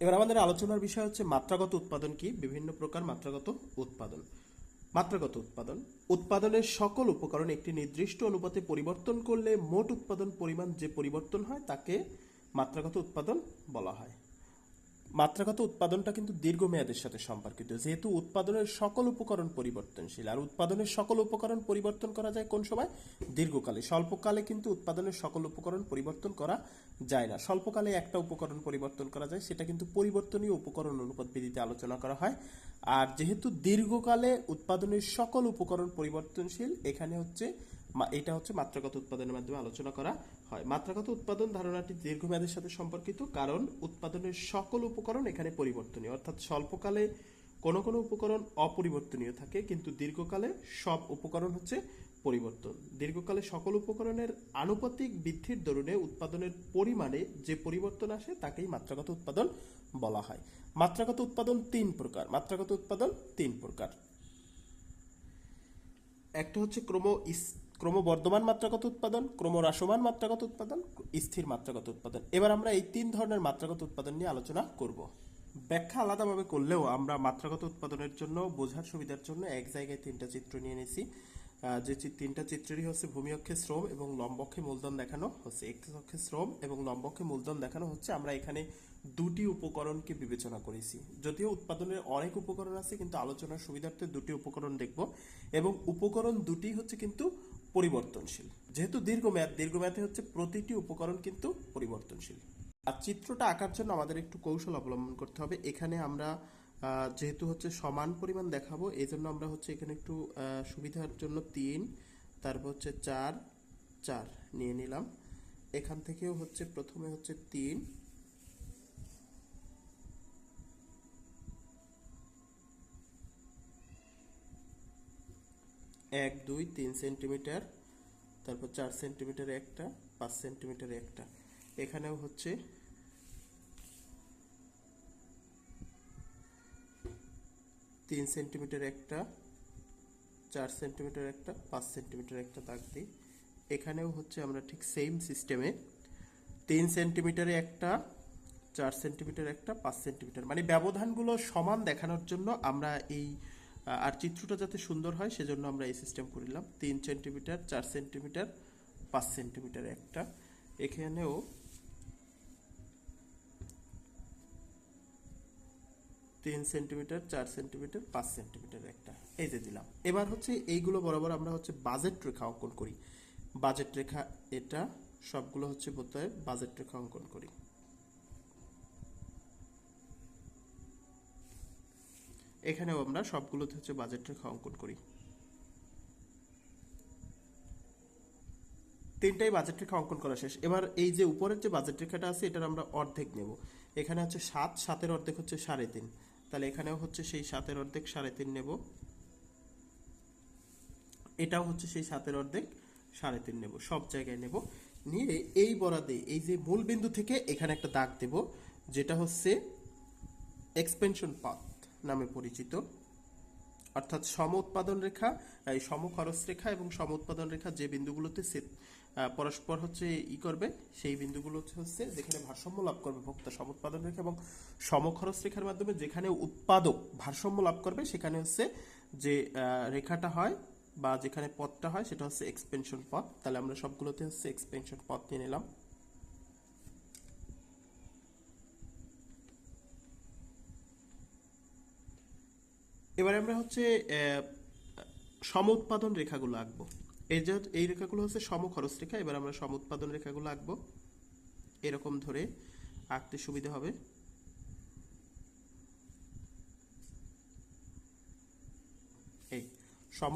এবার আমাদের আলোচনার বিষয় হচ্ছে মাত্রাগত উৎপাদন কি? বিভিন্ন প্রকার মাত্রাগত উৎপাদন। মাত্রাগত উৎপাদন। উৎপাদনের সকল উপকরণ একটি নির্দিষ্ট অনুপাতে পরিবর্তন করলে মোট উৎপাদন পরিমাণ যে পরিবর্তন হয় তাকে মাত্রাগত উৎপাদন বলা হয়। মাত্রাগত উৎপাদনটা কিন্তু দীর্ঘমেয়াদের সাথে সম্পর্কিত। যেহেতু উৎপাদনের সকল উপকরণ পরিবর্তনশীল, আর উৎপাদনের সকল উপকরণ পরিবর্তন করা যায় কোন সময়? দীর্ঘকালে। স্বল্পকালে কিন্তু উৎপাদনের সকল উপকরণ পরিবর্তন করা যায় না। স্বল্পকালে একটা উপকরণ পরিবর্তন করা যায়, সেটা কিন্তু পরিবর্তনীয় উপকরণ অনুপাত বিধিতে আলোচনা করা হয়। আর যেহেতু দীর্ঘকালে উৎপাদনের সকল উপকরণ পরিবর্তনশীল, এখানে হচ্ছে এটা হচ্ছে মাত্রাগত উৎপাদনের মাধ্যমে আলোচনা করা হয়। মাত্রাগত উৎপাদন ধারণাটি দীর্ঘমেয়াদের সাথে সম্পর্কিত, কারণ উৎপাদনের সকল উপকরণ এখানে পরিবর্তনীয়। অর্থাৎ স্বল্পকালে কোনো কোনো উপকরণ অপরিবর্তনীয় থাকে, কিন্তু দীর্ঘকালে সব উপকরণ হচ্ছে পরিবর্তন। দীর্ঘকালে সকল উপকরণের আনুপাতিক বৃদ্ধির দরুনে উৎপাদনের পরিমাণে যে পরিবর্তন আসে, তাকেই মাত্রাগত উৎপাদন বলা হয়। মাত্রাগত উৎপাদন তিন প্রকার। মাত্রাগত উৎপাদন তিন প্রকার। একটা হচ্ছে ক্রম ক্রমবর্ধমান মাত্রাগত উৎপাদন ক্রমহ্রাসমান মাত্রাগত উৎপাদন, স্থির মাত্রাগত উৎপাদন। এবার আমরা এই তিন ধরনের মাত্রাগত উৎপাদন নিয়ে আলোচনা করব। ব্যাখ্যা আলাদাভাবে করলেও আমরা মাত্রাগত উৎপাদনের জন্য বোঝার সুবিধার জন্য এক জায়গায় তিনটা চিত্র নিয়ে নিয়েছি। যে তিনটা চিত্রেরই হচ্ছে ভূমি অক্ষে শ্রম এবং লম্বক্ষে মূলধন দেখানো হচ্ছে। এক্স অক্ষে শ্রম এবং লম্বক্ষে মূলধন দেখানো হচ্ছে। আমরা এখানে দুটি উপকরণকে বিবেচনা করেছি। যদিও উৎপাদনের অনেক উপকরণ আছে, কিন্তু আলোচনার সুবিধার্থে দুটি উপকরণ দেখব। এবং উপকরণ দুটি হচ্ছে কিন্তু পরিবর্তনশীল। যেহেতু দীর্ঘমেয়াদ, দীর্ঘমেয়াদে হচ্ছে প্রতিটি উপকরণ কিন্তু পরিবর্তনশীল। আর চিত্রটা আঁকার জন্য আমাদের একটু কৌশল অবলম্বন করতে হবে। এখানে আমরা যেহেতু হচ্ছে সমান পরিমাণ দেখাবো এই জন্য আমরা হচ্ছে এখানে একটু সুবিধার জন্য তিন, তারপর হচ্ছে চার চার নিয়ে নিলাম। এখান থেকেও হচ্ছে প্রথমে হচ্ছে তিন এক, দুই, তিন সেন্টিমিটার, তারপর চার সেন্টিমিটার একটা, পাঁচ সেন্টিমিটার একটা। এখানেও হচ্ছে তিন সেন্টিমিটার একটা, চার সেন্টিমিটার একটা, পাঁচ সেন্টিমিটার একটা দাগ দিই। এখানেও হচ্ছে আমরা ঠিক সেম সিস্টেমে তিন সেন্টিমিটারে একটা, চার সেন্টিমিটার একটা, পাঁচ সেন্টিমিটার। মানে ব্যবধানগুলো সমান দেখানোর জন্য আমরা এই আর চিত্রটা যাতে সুন্দর হয়, সেজন্য আমরা এই সিস্টেম করিলাম। তিন সেন্টিমিটার চার সেন্টিমিটার পাঁচ সেন্টিমিটার একটা। এখানেও তিন সেন্টিমিটার চার সেন্টিমিটার পাঁচ সেন্টিমিটার একটা। এই যে দিলাম। এবার হচ্ছে এইগুলো বরাবর আমরা হচ্ছে বাজেট রেখা অঙ্কন করি। বাজেট রেখা এটা, সবগুলো হচ্ছে বোধহয় বাজেট রেখা অঙ্কন করি। এখানেও আমরা সবগুলোতে হচ্ছে বাজেট রেখা অঙ্কন করি। তিনটাই বাজেট রেখা অঙ্কন করা শেষ। এবার এই যে উপরের যে বাজেট রেখাটা আছে, এটার আমরা অর্ধেক নেব। এখানে হচ্ছে সাত, সাতের অর্ধেক হচ্ছে সাড়ে তিন। তাহলে এখানেও হচ্ছে সেই সাতের অর্ধেক সাড়ে তিন নেব। এটাও হচ্ছে সেই সাতের অর্ধেক সাড়ে তিন নেব। সব জায়গায় নেব। নিয়ে এই বরাদে, এই যে মূল বিন্দু থেকে এখানে একটা দাগ দেব, যেটা হচ্ছে এক্সপেনশন পাথ নামে পরিচিত। অর্থাৎ সম উৎপাদন রেখা, এই সম খরচ রেখা এবং সম উৎপাদন রেখা যে বিন্দুগুলোতে পরস্পর হচ্ছে ই করবে, সেই বিন্দুগুলো হচ্ছে যেখানে ভারসাম্য লাভ করবে ভোক্তা সম উৎপাদন রেখা এবং সম খরচ রেখার মাধ্যমে যেখানে উৎপাদক ভারসাম্য লাভ করবে, সেখানে হচ্ছে যে রেখাটা হয় বা যেখানে পথটা হয় সেটা হচ্ছে এক্সপেনশন পথ। তাহলে আমরা সবগুলোতে হচ্ছে এক্সপেনশন পথ নিয়ে নিলাম। এবারে আমরা হচ্ছে সম উৎপাদন রেখাগুলো আঁকবো। এই যে এই রেখাগুলো হচ্ছে সম খরচ রেখা, এবার আমরা সম উৎপাদন রেখাগুলো আঁকবো। এরকম ধরে আঁকতে সুবিধা হবে। এই সম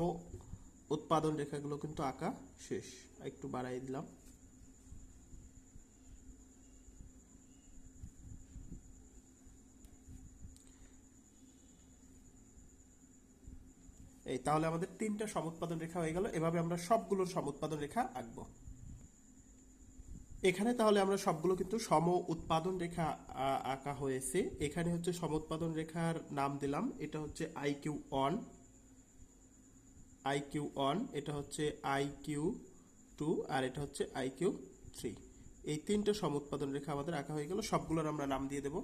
উৎপাদন রেখাগুলো কিন্তু আঁকা শেষ। একটু বাড়াই দিলাম। এই তাহলে আমাদের তিনটা সমুৎপাদন রেখা হয়ে গেল। এভাবে আমরা সবগুলোর সমুৎপাদন রেখা আঁকবো। এখানে তাহলে আমরা সবগুলো কিন্তু সম উৎপাদন রেখা আঁকা হয়েছে। এখানে হচ্ছে সমুৎপাদন রেখার নাম দিলাম। এটা হচ্ছে I Q on I Q on এটা হচ্ছে আই কিউ টু আর এটা হচ্ছে আই কিউ থ্রি। এই তিনটা সমুৎপাদন রেখা আমাদের আঁকা হয়ে গেল। সবগুলোর আমরা নাম দিয়ে দেবো।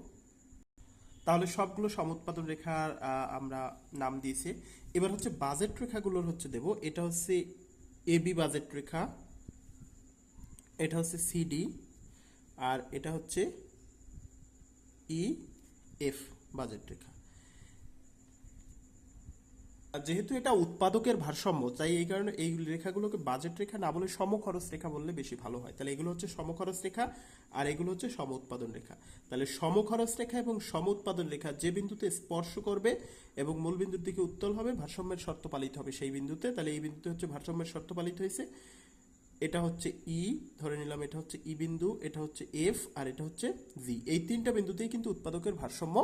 তাহলে সবগুলো সমুৎপাদন রেখার আমরা নাম দিয়েছি। এবার হচ্ছে বাজেট রেখাগুলোর হচ্ছে দেব। এটা হচ্ছে এবি বাজেট রেখা, এটা হচ্ছে সিডি আর এটা হচ্ছে ই এফ বাজেট রেখা। যেহেতু এটা উৎপাদকের ভারসাম্য, তাই এই কারণে এই রেখাগুলোকে বাজেট রেখা না বলে সমখরচ রেখা বললে বেশি ভালো হয়। তাহলে এগুলো হচ্ছে সমখরচ রেখা আর এগুলো হচ্ছে সম উৎপাদন রেখা। তাহলে সমখরচ রেখা এবং সম উৎপাদন রেখা যে বিন্দুতে স্পর্শ করবে এবং মূল বিন্দুর দিকে উত্তল হবে, ভারসাম্যের শর্ত পালিত হবে সেই বিন্দুতে। তাহলে এই বিন্দুতে হচ্ছে ভারসাম্যের শর্ত পালিত হয়েছে। এটা হচ্ছে ই ধরে নিলাম এটা হচ্ছে ই বিন্দু, এটা হচ্ছে এফ আর এটা হচ্ছে জি এই তিনটা বিন্দুতেই কিন্তু উৎপাদকের ভারসাম্য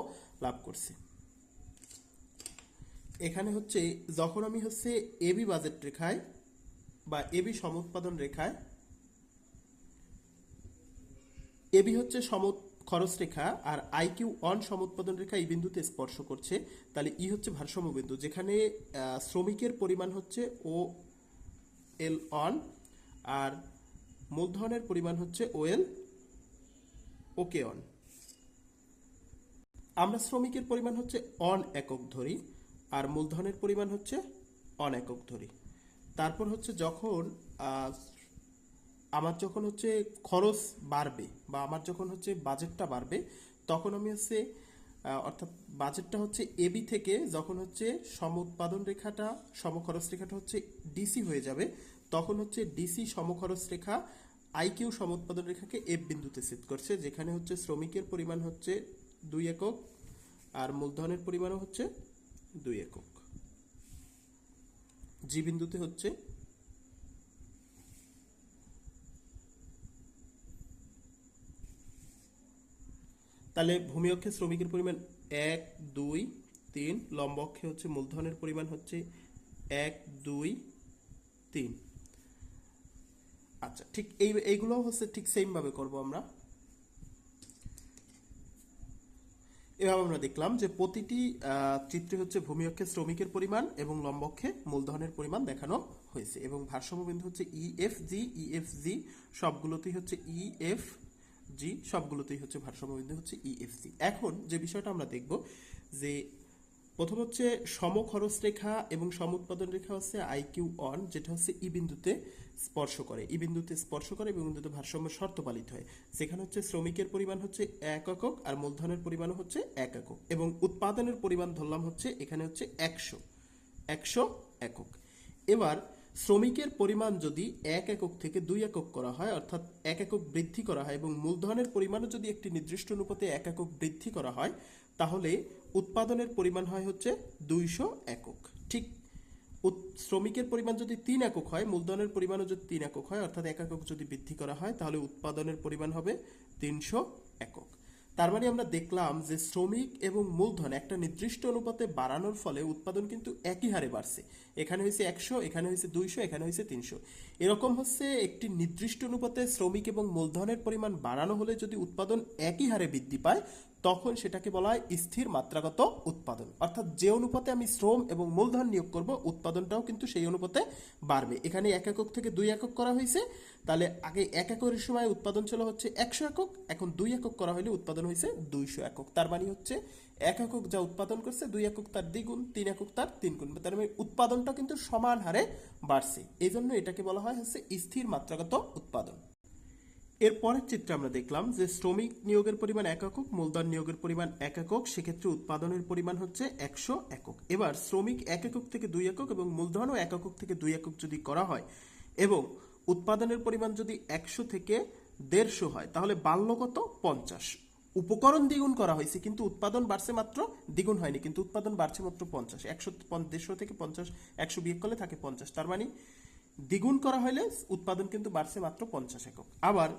লাভ করছে। এখানে হচ্ছে যখন আমি হচ্ছে এবি বাজেট রেখায় বা এবি সমুৎপাদন রেখায় এবি হচ্ছে সম খরচ রেখা আর আইকিউ অন সমুৎপাদন রেখা এই বিন্দুতে স্পর্শ করছে, তাহলে ই হচ্ছে ভারসাম্য বিন্দু, যেখানে শ্রমিকের পরিমাণ হচ্ছে ও এল অন আর মূলধনের পরিমাণ হচ্ছে ও এল ওকে অন আমরা শ্রমিকের পরিমাণ হচ্ছে অন একক ধরি আর মূলধনের পরিমাণ হচ্ছে অন একক ধরি তারপর হচ্ছে যখন আমার যখন হচ্ছে খরচ বাড়বে বা আমার যখন হচ্ছে বাজেটটা বাড়বে, তখন আমি হচ্ছে অর্থাৎ বাজেটটা হচ্ছে এবি থেকে যখন হচ্ছে সম উৎপাদন রেখাটা সমখরচ রেখাটা হচ্ছে ডিসি হয়ে যাবে, তখন হচ্ছে ডিসি সমখরচ রেখা আইকিউ সম উৎপাদন রেখাকে এফ বিন্দুতে সেট করছে, যেখানে হচ্ছে শ্রমিকের পরিমাণ হচ্ছে দুই একক আর মূলধনের পরিমাণও হচ্ছে দুই একক। জি বিন্দুতে হচ্ছে তাহলে ভূমি অক্ষে শ্রমিকের পরিমাণ এক, দুই, তিন, লম্ব অক্ষে হচ্ছে মূলধনের পরিমাণ হচ্ছে এক, দুই, তিন। আচ্ছা ঠিক এই এইগুলো হচ্ছে ঠিক সেম ভাবে করব আমরা। এভাবে আমরা দেখলাম যে প্রতিটি চিত্রে হচ্ছে ভূমি অক্ষে শ্রমিকের পরিমাণ এবং লম্বক্ষে মূলধনের পরিমাণ দেখানো হয়েছে এবং ভারসাম্য বিন্দু হচ্ছে E F G E F G সবগুলোতেই হচ্ছে ই এফ জি সবগুলোতেই হচ্ছে ভারসাম্য বিন্দু হচ্ছে ই এফ জি এখন যে বিষয়টা আমরা দেখব যে প্রথম হচ্ছে সমখরচ রেখা এবং সম উৎপাদন রেখা হচ্ছে আইকিউ অন যেটা হচ্ছে ই বিন্দুতে স্পর্শ করে। ই বিন্দুতে স্পর্শ করে এবং বিন্দুতে ভারসাম্য শর্ত পালিত হয়। সেখানে হচ্ছে শ্রমিকের পরিমাণ হচ্ছে এক একক আর মূলধনের পরিমাণ হচ্ছে এক একক। এবং উৎপাদনের পরিমাণ ধরলাম হচ্ছে এখানে হচ্ছে একশো। একশো একক। এবার শ্রমিকের পরিমাণ যদি এক একক থেকে দুই একক করা হয়, অর্থাৎ এক একক বৃদ্ধি করা হয় এবং মূলধনের পরিমাণও যদি একটি নির্দিষ্ট অনুপাতে এক একক বৃদ্ধি করা হয়, তাহলে উৎপাদনের পরিমাণ হয় হচ্ছে দুইশো একক। ঠিক শ্রমিকের পরিমাণ যদি তিন একক হয়, মূলধনের পরিমাণও যদি তিন একক হয়, অর্থাৎ এক একক যদি বৃদ্ধি করা হয়, তাহলে উৎপাদনের পরিমাণ হবে তিনশো একক। তার মানে আমরা দেখলাম যে শ্রমিক এবং মূলধন একটা নির্দিষ্ট অনুপাতে বাড়ানোর ফলে উৎপাদন কিন্তু একই হারে বাড়ছে। এখানে হয়েছে একশো, এখানে হয়েছে দুইশো, এখানে হয়েছে তিনশো। এরকম হচ্ছে একটি নির্দিষ্ট অনুপাতে শ্রমিক এবং মূলধনের পরিমাণ বাড়ানো হলে যদি উৎপাদন একই হারে বৃদ্ধি পায়, তখন সেটাকে বলা হয় স্থির মাত্রাগত উৎপাদন। অর্থাৎ যে অনুপাতে আমি শ্রম এবং মূলধন নিয়োগ করব, উৎপাদনটাও কিন্তু সেই অনুপাতে বাড়বে। এখানে এক একক থেকে দুই একক করা হয়েছে। তাহলে আগে এক এককের সময় উৎপাদন ছিল হচ্ছে একশো একক, এখন দুই একক করা হলে উৎপাদন হয়েছে দুইশো একক। তার মানে হচ্ছে এক একক যা উৎপাদন করছে, দুই একক তার দ্বিগুণ, তিন একক তার তিন গুণ তার মানে উৎপাদনটা কিন্তু সমান হারে বাড়ছে। এই জন্য এটাকে বলা হয় হচ্ছে স্থির মাত্রাগত উৎপাদন। এর পরের চিত্রে আমরা দেখলাম যে শ্রমিক নিয়োগের পরিমাণ এক একক, মূলধন নিয়োগের পরিমাণ এক একক, সেক্ষেত্রে উৎপাদনের পরিমাণ হচ্ছে একশো একক। এবার শ্রমিক এক একক থেকে দুই একক এবং মূলধনও এক একক থেকে দুই একক যদি করা হয় এবং উৎপাদনের পরিমাণ যদি একশো থেকে দেড়শো হয়, তাহলে বাড়ল কত পঞ্চাশ। উপকরণ দ্বিগুণ করা হয়েছে, কিন্তু উৎপাদন বাড়ছে মাত্র দ্বিগুণ হয়নি, কিন্তু উৎপাদন বাড়ছে মাত্র পঞ্চাশ। একশো দেড়শো থেকে পঞ্চাশ, একশো বিয়োগ করলে থাকে পঞ্চাশ। তার মানে দ্বিগুণ করা হলে উৎপাদন কিন্তু বাড়ছে মাত্র পঞ্চাশ একক। আবার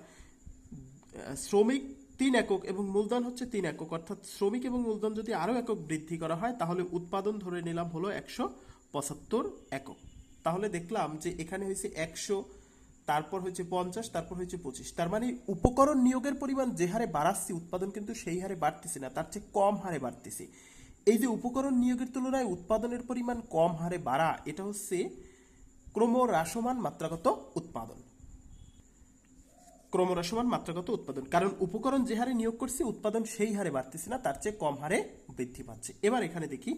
শ্রমিক তিন একক এবং মূলধন হচ্ছে তিন একক। অর্থাৎ শ্রমিক এবং মূলধন যদি আরও একক বৃদ্ধি করা হয়, তাহলে উৎপাদন ধরে নিলাম হলো একশো পঁচাত্তর একক। তাহলে দেখলাম যে এখানে হয়েছে একশো তারপর হয়েছে পঞ্চাশ, তারপর হয়েছে পঁচিশ। তার মানে উপকরণ নিয়োগের পরিমাণ যে হারে বাড়াচ্ছি, উৎপাদন কিন্তু সেই হারে বাড়তেছে না, তার চেয়ে কম হারে বাড়তেছে। এই যে উপকরণ নিয়োগের তুলনায় উৎপাদনের পরিমাণ কম হারে বাড়া, এটা হচ্ছে ক্রমহ্রাসমান মাত্রাগত উৎপাদন। ক্রমহ্রাসমান মাত্রাগত উৎপাদন, কারণ উপকরণ যে হারে নিয়োগ করছি, উৎপাদন সেই হারে বাড়তেছে না, তার চেয়ে কম হারে বৃদ্ধি পাচ্ছে। এবার এখানে দেখি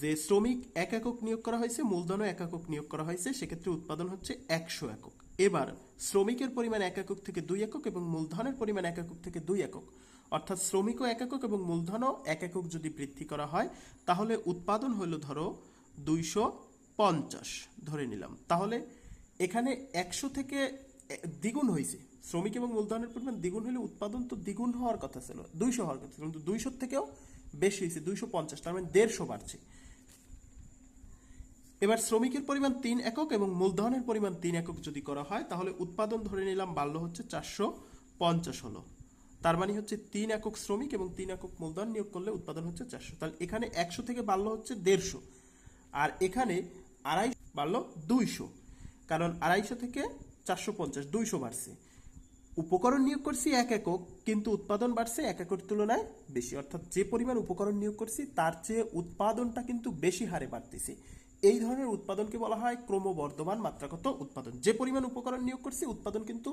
যে শ্রমিক এক একক নিয়োগ করা হয়েছে, মূলধনও এক একক নিয়োগ করা হয়েছে, সেক্ষেত্রে উৎপাদন হচ্ছে একশো একক। এবার শ্রমিকের পরিমাণ এক একক থেকে দুই একক এবং মূলধনের পরিমাণ এক একক থেকে দুই একক। অর্থাৎ শ্রমিকও এক একক এবং মূলধনও এক একক যদি বৃদ্ধি করা হয়, তাহলে উৎপাদন হলো ধরো দুইশো পঞ্চাশ ধরে নিলাম। তাহলে এখানে একশো থেকে দ্বিগুণ হয়েছে। শ্রমিক এবং মূলধনের পরিমাণ দ্বিগুণ হলে উৎপাদন তো দ্বিগুণ হওয়ার কথা ছিল, দুইশো হওয়ার কথা ছিল, কিন্তু দুইশোর থেকেও বেশি হয়েছে, দুইশো পঞ্চাশ, তার মানে দেড়শো বাড়ছে। এবার শ্রমিকের পরিমাণ তিন একক এবং মূলধনের পরিমাণ তিন একক যদি করা হয়, তাহলে উৎপাদন ধরে নিলাম বাড়লো হচ্ছে চারশো পঞ্চাশ হলো। তার মানে হচ্ছে তিন একক শ্রমিক এবং তিন একক মূলধন নিয়োগ করলে উৎপাদন হচ্ছে চারশো। তাহলে এখানে একশো থেকে বাড়লো হচ্ছে দেড়শো। আর এখানে আড়াই বাড়লো দুইশো। কারণ আড়াইশো থেকে চারশো পঞ্চাশ, দুইশো বাড়ছে। উপকরণ নিয়োগ করছি এক একক, কিন্তু উৎপাদন বাড়ছে এক একর তুলনায় বেশি। অর্থাৎ যে পরিমাণ উপকরণ নিয়োগ করছি, তার চেয়ে উৎপাদনটা কিন্তু বেশি হারে বাড়তেছে। এই ধরনের উৎপাদনকে বলা হয় ক্রমবর্ধমান মাত্রাগত উৎপাদন। যে পরিমাণ উপকরণ নিয়োগ করছি, উৎপাদন কিন্তু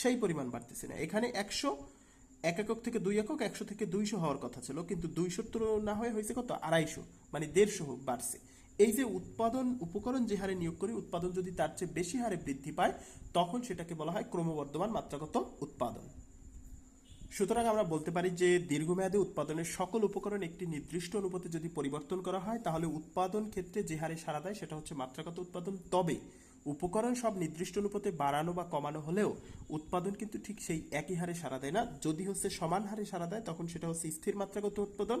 সেই পরিমাণ বাড়তেছে না। এখানে একশো, এক একক থেকে দুই একক, একশো থেকে দুইশো হওয়ার কথা ছিল, কিন্তু দুইশোর তুলনা হয়ে হয়েছে কত? আড়াইশো মানে দেড়শো হোক বাড়ছে। এই যে উৎপাদন, উপকরণ যে হারে নিয়োগ করি, উৎপাদন যদি তার চেয়ে বেশি হারে বৃদ্ধি পায়, তখন সেটাকে বলা হয় ক্রমবর্ধমান মাত্রাগত উৎপাদন। সুতরাং আমরা বলতে পারি যে দীর্ঘমেয়াদী উৎপাদনের সকল উপকরণ একটি নির্দিষ্ট অনুপাতে যদি পরিবর্তন করা হয়, তাহলে উৎপাদন ক্ষেত্রে যে হারে সাড়া দেয় সেটা হচ্ছে মাত্রাগত উৎপাদন। তবে উপকরণ সব নির্দিষ্ট অনুপাতে বাড়ানো বা কমানো হলেও উৎপাদন কিন্তু ঠিক সেই একই হারে সাড়া দেয় না। যদি হচ্ছে সমান হারে সাড়া দেয়, তখন সেটা হচ্ছে স্থির মাত্রাগত উৎপাদন।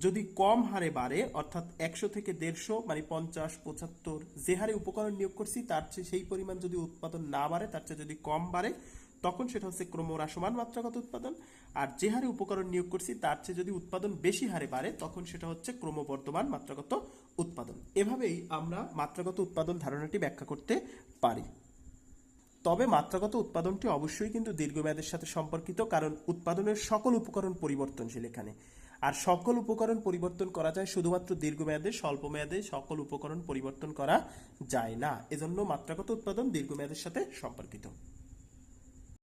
যদি কম হারে বাড়ে, অর্থাৎ একশো থেকে দেড়শো মানে পঞ্চাশ, পঁচাত্তর, যে হারে উপকরণ নিয়োগ করছি, তার চেয়ে সেই পরিমাণ যদি উৎপাদন না বাড়ে, তার চেয়ে যদি কম বাড়ে তখন সেটা হচ্ছে ক্রমহ্রাসমান মাত্রাগত উৎপাদন, আর যে হারে উপকরণ নিয়োগ করছি তার চেয়ে যদি উৎপাদন বেশি হারে বাড়ে, তখন সেটা হচ্ছে ক্রমবর্ধমান মাত্রাগত উৎপাদন। এভাবেই আমরা মাত্রাগত উৎপাদন ধারণাটি ব্যাখ্যা করতে পারি। তবে মাত্রাগত উৎপাদনটি অবশ্যই কিন্তু দীর্ঘমেয়াদের সাথে সম্পর্কিত, কারণ উৎপাদনের সকল উপকরণ পরিবর্তনশীল এখানে। আর সকল উপকরণ পরিবর্তন করা যায় শুধুমাত্র দীর্ঘমেয়াদে স্বল্প মেয়াদে সকল উপকরণ পরিবর্তন করা যায় না। এজন্য মাত্রাগত উৎপাদন দীর্ঘমেয়াদের সাথে সম্পর্কিত।